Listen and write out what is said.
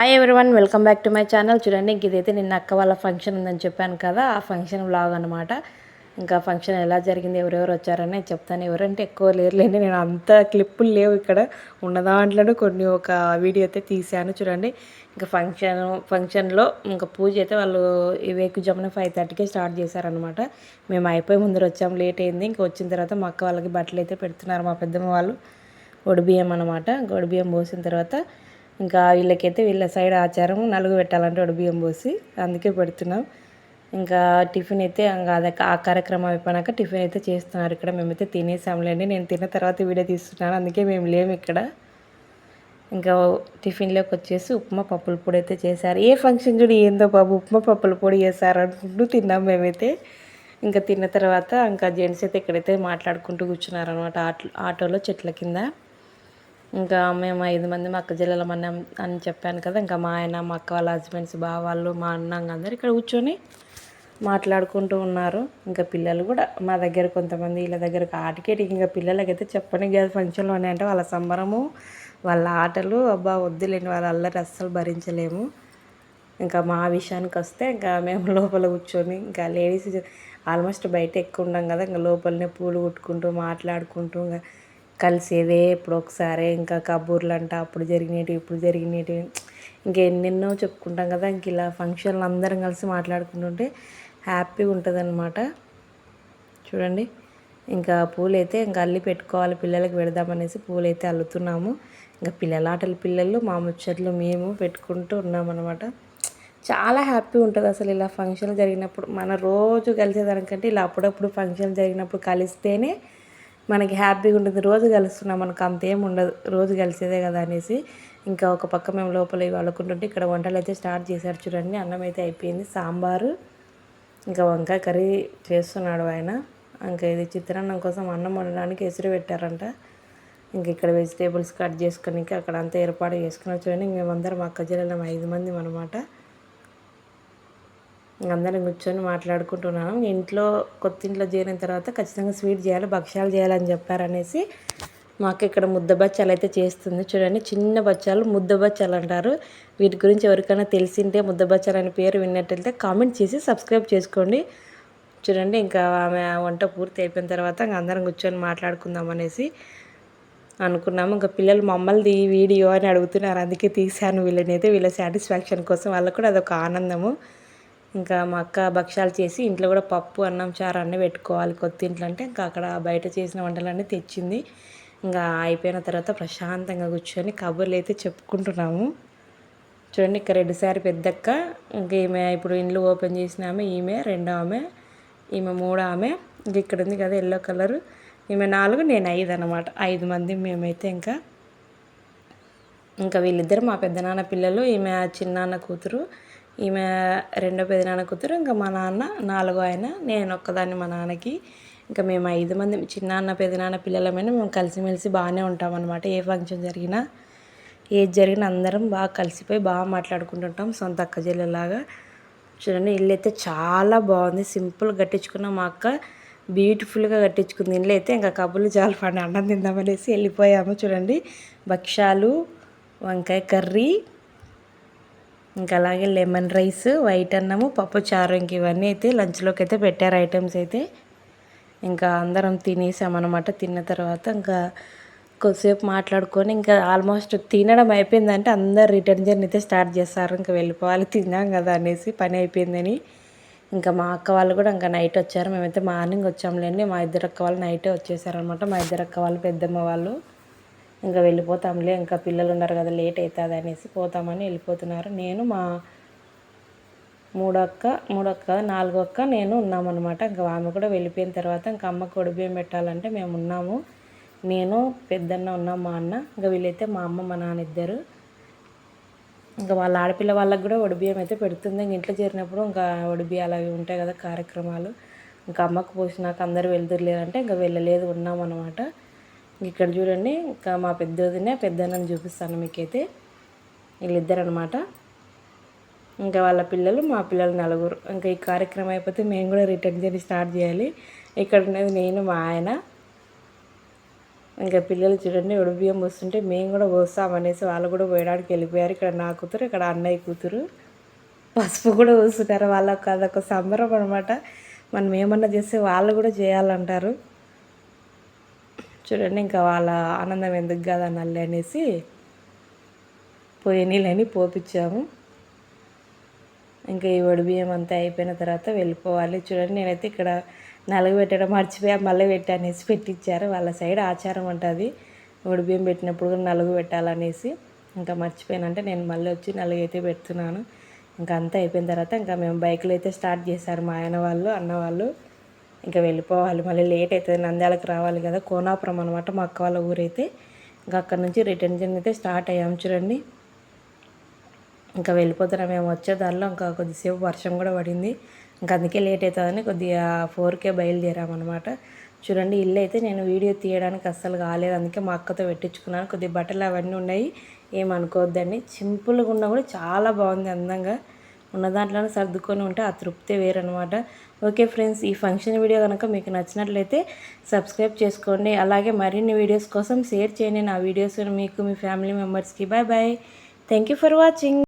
Hi everyone welcome back to my channel చూడండి ఇదైతే నిన్న అక్క వాళ్ళ ఫంక్షన్ ఉందని చెప్పాను కదా ఆ ఫంక్షన్ బ్లాగ్ అనమాట ఇంకా ఫంక్షన్ ఎలా జరిగింది ఎవరెవరు వచ్చారని చెప్తాను. ఎవరంటే ఎక్కువ లేరులేండి నేను అంత క్లిప్పులు లేవు ఇక్కడ. ఉన్న దాంట్లో కొన్ని ఒక వీడియో అయితే తీశాను చూడండి. ఇంకా ఫంక్షన్ ఫంక్షన్లో ఇంకా పూజ అయితే వాళ్ళు వేకు జమున ఫైవ్ థర్టీకే స్టార్ట్ చేశారనమాట మేము అయిపోయి ముందర వచ్చాము లేట్ అయింది. ఇంకా వచ్చిన తర్వాత మా అక్క వాళ్ళకి బట్టలు అయితే పెడుతున్నారు మా పెద్దమ్మ వాళ్ళు. ఒడిబియ్యం అనమాట గొడుబియ్యం పోసిన తర్వాత ఇంకా వీళ్ళకైతే వీళ్ళ సైడ్ ఆచారం నలుగు పెట్టాలంటే ఒడి బియ్యం పోసి అందుకే పెడుతున్నాం. ఇంకా టిఫిన్ అయితే అదే ఆ కార్యక్రమం అయిపోయినాక టిఫిన్ అయితే చేస్తున్నారు ఇక్కడ. మేమైతే తినేసాంలేండి నేను తిన్న తర్వాత వీడియో తీస్తున్నాను. అందుకే మేము లేము ఇక్కడ. ఇంకా టిఫిన్లోకి వచ్చేసి ఉప్మా పప్పుల పొడి అయితే చేశారు. ఏ ఫంక్షన్ చూడు ఏందో బాబు ఉప్మా పప్పుల పొడి చేశారు అనుకుంటూ తిన్నాం మేమైతే. ఇంకా తిన్న తర్వాత ఇంకా జెంట్స్ అయితే ఇక్కడైతే మాట్లాడుకుంటూ కూర్చున్నారు అనమాట ఆటో ఆటోలో చెట్ల కింద. ఇంకా మేము ఐదు మంది మా అక్క జిల్లాలో మనం అని చెప్పాను కదా ఇంకా మా ఆయన మా అక్క వాళ్ళ హస్బెండ్స్ బావ వాళ్ళు మా అన్నంగా అందరు ఇక్కడ కూర్చొని మాట్లాడుకుంటూ ఉన్నారు. ఇంకా పిల్లలు కూడా మా దగ్గర కొంతమంది వీళ్ళ దగ్గర ఆటకేటి ఇంకా పిల్లలకైతే చెప్పని కాదు ఫంక్షన్లో అంటే వాళ్ళ సంబరము వాళ్ళ ఆటలు అబ్బా వద్దులేని వాళ్ళ అల్లరి అస్సలు భరించలేము. ఇంకా మా విషయానికి వస్తే ఇంకా మేము లోపల కూర్చొని ఇంకా లేడీస్ ఆల్మోస్ట్ బయట ఎక్కువ ఉండం కదా ఇంకా లోపలనే పూలు కుట్టుకుంటూ మాట్లాడుకుంటూ ఇంకా కలిసేదే ఇప్పుడు ఒకసారి. ఇంకా కబూర్లు అంట అప్పుడు జరిగినవి ఇప్పుడు జరిగినవి. ఇంకా ఎన్నెన్నో చెప్పుకుంటాం కదా. ఇంక ఇలా ఫంక్షన్లు అందరం కలిసి మాట్లాడుకుంటుంటే హ్యాపీగా ఉంటుంది అనమాట చూడండి. ఇంకా పూలైతే ఇంకా అల్లి పెట్టుకోవాలి. పిల్లలకి పెడదామనేసి పూలైతే అల్లుతున్నాము. ఇంకా పిల్లల ఆటలు పిల్లలు మా ముచ్చట్లు మేము పెట్టుకుంటూ ఉన్నామన్నమాట. చాలా హ్యాపీ ఉంటుంది అసలు ఇలా ఫంక్షన్ జరిగినప్పుడు. మన రోజు కలిసేదానికంటే ఇలా అప్పుడప్పుడు ఫంక్షన్ జరిగినప్పుడు కలిస్తేనే మనకి హ్యాపీగా ఉంటుంది రోజు కలుస్తున్నాం మనకు అంతేం ఉండదు. రోజు కలిసేదే కదా అనేసి ఇంకా ఒక పక్క మేము లోపల వాళ్ళకుంటుంటే ఇక్కడ వంటలు అయితే స్టార్ట్ చేశారు చూడండి. అన్నం అయితే అయిపోయింది. సాంబారు ఇంకా వంకాయ కర్రీ చేస్తున్నాడు ఆయన. ఇంకా ఇది చిత్రాన్నం కోసం అన్నం వండడానికి ఎసురు పెట్టారంట. ఇంక ఇక్కడ వెజిటేబుల్స్ కట్ చేసుకొని అక్కడ అంతా ఏర్పాటు చేసుకుని చూడండి. మేమందరం అక్క జిల్లాలో ఐదు మంది అనమాట అందరం కూర్చొని మాట్లాడుకుంటున్నాను ఇంట్లో కొత్త ఇంట్లో చేరిన తర్వాత ఖచ్చితంగా స్వీట్ చేయాలి భక్ష్యాలు చేయాలని చెప్పారనేసి మాకు ఇక్కడ ముద్ద బచ్చాలు అయితే చేస్తుంది. చూడండి చిన్న బచ్చాలు ముద్ద బచ్చాలు అంటారు. వీటి గురించి ఎవరికైనా తెలిసింటే ముద్ద బచ్చాలు అనే పేరు విన్నట్టయితే కామెంట్ చేసి సబ్స్క్రైబ్ చేసుకోండి. చూడండి ఇంకా ఆమె వంట పూర్తి అయిపోయిన తర్వాత ఇంకా అందరం కూర్చొని మాట్లాడుకుందాం అనేసి అనుకున్నాము. ఇంకా పిల్లలు మమ్మల్ని ఈ వీడియో అని అడుగుతున్నారు. అందుకే తీశాను వీళ్ళనైతే వీళ్ళ సాటిస్ఫాక్షన్ కోసం వాళ్ళకు కూడా అదొక ఆనందము. ఇంకా మా అక్క భక్ష్యాలు చేసి ఇంట్లో కూడా పప్పు అన్నం చారు అన్నీ పెట్టుకోవాలి కొత్త ఇంట్లో అంటే. ఇంకా అక్కడ బయట చేసిన వంటలన్నీ తెచ్చింది. ఇంకా అయిపోయిన తర్వాత ప్రశాంతంగా కూర్చొని కబుర్లు అయితే చెప్పుకుంటున్నాము. చూడండి ఇక్కడ రెడ్డి సారి పెద్దక్క ఇంకా ఈమె ఇప్పుడు ఇండ్లు ఓపెన్ చేసిన ఆమె ఈమె రెండో ఆమె ఈమె మూడో ఆమె. ఇంకా ఇక్కడ ఉంది కదా ఎల్లో కలరు. ఈమె నాలుగు నేను ఐదు అనమాట ఐదు మంది మేమైతే ఇంకా. ఇంకా వీళ్ళిద్దరు మా పెద్దనాన్న పిల్లలు ఈమె చిన్నాన్న కూతురు. ఈమె రెండో పెదనాన్న కూతురు ఇంకా మా నాన్న నాలుగో ఆయన నేను ఒక్కదాన్ని మా నాన్నకి. ఇంకా మేము ఐదు మంది చిన్నాన్న పెదనాన్న పిల్లలమైనా మేము కలిసిమెలిసి బాగానే ఉంటాం అనమాట ఏ ఫంక్షన్ జరిగినా ఏది జరిగినా అందరం బాగా కలిసిపోయి బాగా మాట్లాడుకుంటుంటాం. సొంత అక్క చెల్లెలాగా చూడండి ఇల్లు అయితే చాలా బాగుంది. సింపుల్ కట్టించుకున్న మా అక్క బ్యూటిఫుల్గా కట్టించుకుంది. ఇల్లు అయితే ఇంకా కబుర్లు చాలా పండి అన్నం తిందామనేసి వెళ్ళిపోయాము. చూడండి భక్ష్యాలు వంకాయ కర్రీ ఇంకా అలాగే లెమన్ రైస్ వైట్ అన్నము పప్పు చారు ఇంక ఇవన్నీ అయితే లంచ్లోకి అయితే పెట్టారు ఐటమ్స్ అయితే. ఇంకా అందరం తినేసామన్నమాట. తిన్న తర్వాత ఇంకా కొద్దిసేపు మాట్లాడుకొని ఇంకా ఆల్మోస్ట్ తినడం అయిపోయిందంటే అందరు రిటర్న్ జర్నీ అయితే స్టార్ట్ చేస్తారు. ఇంకా వెళ్ళిపోవాలి తిన్నాం కదా అనేసి పని అయిపోయిందని. ఇంకా మా అక్క వాళ్ళు కూడా ఇంకా నైట్ వచ్చారు. మేమైతే మార్నింగ్ వచ్చాంలేండి. మా ఇద్దరు అక్క వాళ్ళు నైటే వచ్చేసారనమాట మా ఇద్దరు అక్క వాళ్ళు పెద్దమ్మ వాళ్ళు. ఇంకా వెళ్ళిపోతాంలే ఇంకా పిల్లలు ఉన్నారు కదా లేట్ అవుతుంది అనేసి పోతామని వెళ్ళిపోతున్నారు. నేను మా మూడో మూడక్క నాలుగొక్క నేను ఉన్నామన్నమాట. ఇంకా ఆమె కూడా వెళ్ళిపోయిన తర్వాత ఇంకా అమ్మకు ఒడిబియ్యం పెట్టాలంటే మేము ఉన్నాము. నేను పెద్దన్న ఉన్నాం మా అన్న ఇంకా వీళ్ళైతే మా అమ్మ మా నాన్న ఇద్దరు. ఇంకా వాళ్ళ ఆడపిల్ల వాళ్ళకి కూడా ఒడిబియ్యం అయితే పెడుతుంది. ఇంక ఇంట్లో చేరినప్పుడు ఇంకా ఒడిబియ్యాలు అవి ఉంటాయి కదా కార్యక్రమాలు. ఇంకా అమ్మకు పోసినాక అందరూ వెళ్తుర్లేరంటే ఇంకా వెళ్ళలేదు ఉన్నాం అనమాట ఇక్కడ చూడండి ఇంకా మా పెద్దదినే పెద్దనని చూపిస్తాను మీకైతే. వీళ్ళిద్దరు అనమాట ఇంకా వాళ్ళ పిల్లలు మా పిల్లలు నలుగురు. ఇంకా ఈ కార్యక్రమం అయిపోతే మేము కూడా రిటర్న్ జర్నీ స్టార్ట్ చేయాలి. ఇక్కడ ఉన్నది నేను మా ఆయన. ఇంకా పిల్లలు చూడండి ఉడిబియ్యం వస్తుంటే పోస్తుంటే మేము కూడా పోస్తామనేసి వాళ్ళు కూడా పోయడానికి వెళ్ళిపోయారు. ఇక్కడ నా కూతురు ఇక్కడ అన్నయ్య కూతురు. పసుపు కూడా పోస్తున్నారు వాళ్ళకి అదొక సంబరం అనమాట మనం ఏమన్నా చేస్తే వాళ్ళు కూడా చేయాలంటారు. చూడండి ఇంకా వాళ్ళ ఆనందం ఎందుకు కదా నల్లి అనేసి పోయి నీళ్ళని పోపించాము ఇంకా ఈ వడి బియ్యం అంతా అయిపోయిన తర్వాత వెళ్ళిపోవాలి. చూడండి నేనైతే ఇక్కడ నలుగు పెట్టడం మర్చిపోయా మళ్ళీ పెట్టనేసి పెట్టించారు వాళ్ళ సైడ్ ఆచారం ఉంటుంది. వడి బియ్యం పెట్టినప్పుడు కూడా నలుగు పెట్టాలనేసి ఇంకా మర్చిపోయానంటే నేను మళ్ళీ వచ్చి నలుగు అయితే పెడుతున్నాను. ఇంకా అంతా అయిపోయిన తర్వాత ఇంకా మేము బైక్లో అయితే స్టార్ట్ చేశారు మా ఆయన వాళ్ళు అన్న వాళ్ళు. ఇంకా వెళ్ళిపోవాలి. మళ్ళీ లేట్ అవుతుంది నంద్యాలకు రావాలి కదా. కోనాపురం అనమాట మా అక్క వాళ్ళ ఊరైతే. ఇంకా అక్కడ నుంచి రిటర్న్ జర్నీ అయితే స్టార్ట్ అయ్యాము చూడండి. ఇంకా వెళ్ళిపోతున్నాం. మేము వచ్చే దారిలో ఇంకా కొద్దిసేపు వర్షం కూడా పడింది. ఇంకా అందుకే లేట్ అవుతుందని కొద్దిగా ఫోర్కే బయలుదేరామన్నమాట చూడండి ఇల్లు అయితే నేను వీడియో తీయడానికి అస్సలు కాలేదు. అందుకే మా అక్కతో పెట్టించుకున్నాను. కొద్దిగా బట్టలు అవన్నీ ఉన్నాయి. ఏమనుకోవద్దండి సింపుల్గా ఉన్నా కూడా చాలా బాగుంది అందంగా. ఉన్న దాంట్లోనే సర్దుకొని ఉంటే ఆ తృప్తి వేరనమాట ఓకే ఫ్రెండ్స్ ఈ ఫంక్షన్ వీడియో కనుక మీకు నచ్చినట్లయితే సబ్స్క్రైబ్ చేసుకోండి. అలాగే మరిన్ని వీడియోస్ కోసం షేర్ చేయండి. నా వీడియోస్ మీకు మీ ఫ్యామిలీ మెంబర్స్కి. Bye bye. Thank you for watching.